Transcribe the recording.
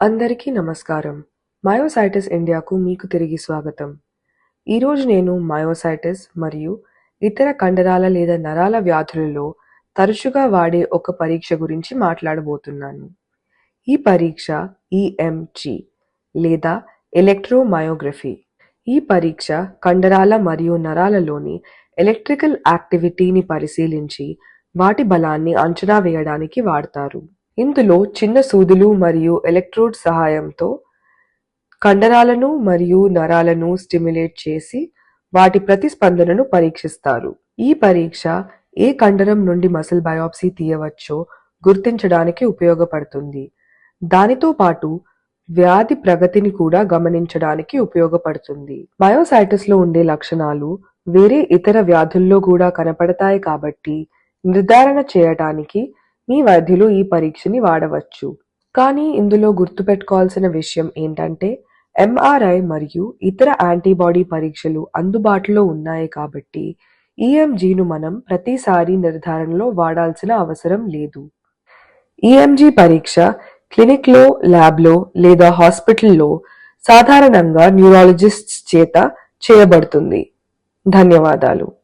అందరికీ నమస్కారం. మయోసైటిస్ ఇండియాకు మీకు తిరిగి స్వాగతం. ఈరోజు నేను మయోసైటిస్ మరియు ఇతర కండరాల లేదా నరాల వ్యాధులలో తరచుగా వాడే ఒక పరీక్ష గురించి మాట్లాడబోతున్నాను. ఈ పరీక్ష ఈఎంజి లేదా ఎలక్ట్రోమయోగ్రఫీ ఈ పరీక్ష కండరాల మరియు నరాలలోని ఎలక్ట్రికల్ యాక్టివిటీని పరిశీలించి వాటి బలాన్ని అంచనా వేయడానికి వాడతారు. ఇందులో చిన్న సూదులు మరియు ఎలక్ట్రోడ్ సహాయంతో కండరాలను మరియు నరాలను స్టిమ్యులేట్ చేసి వాటి ప్రతిస్పందనను పరీక్షిస్తారు. ఈ పరీక్ష ఏ కండరం నుండి మసిల్ బయాప్సీ తీయవచ్చో గుర్తించడానికి ఉపయోగపడుతుంది. దానితో పాటు వ్యాధి ప్రగతిని కూడా గమనించడానికి ఉపయోగపడుతుంది. మయోసైటిస్లో ఉండే లక్షణాలు వేరే ఇతర వ్యాధుల్లో కూడా కనపడతాయి కాబట్టి నిర్ధారణ చేయటానికి మీ వైద్యులు ఈ పరీక్షని వాడవచ్చు. కానీ ఇందులో గుర్తుపెట్టుకోవాల్సిన విషయం ఏంటంటే ఎంఆర్ఐ మరియు ఇతర యాంటీబాడీ పరీక్షలు అందుబాటులో ఉన్నాయి కాబట్టి ఈఎంజీను మనం ప్రతిసారి నిర్ధారణలో వాడాల్సిన అవసరం లేదు. ఈఎంజీ పరీక్ష క్లినిక్లో ల్యాబ్లో లేదా హాస్పిటల్లో సాధారణంగా న్యూరాలజిస్ట్స్ చేత చేయబడుతుంది. ధన్యవాదాలు.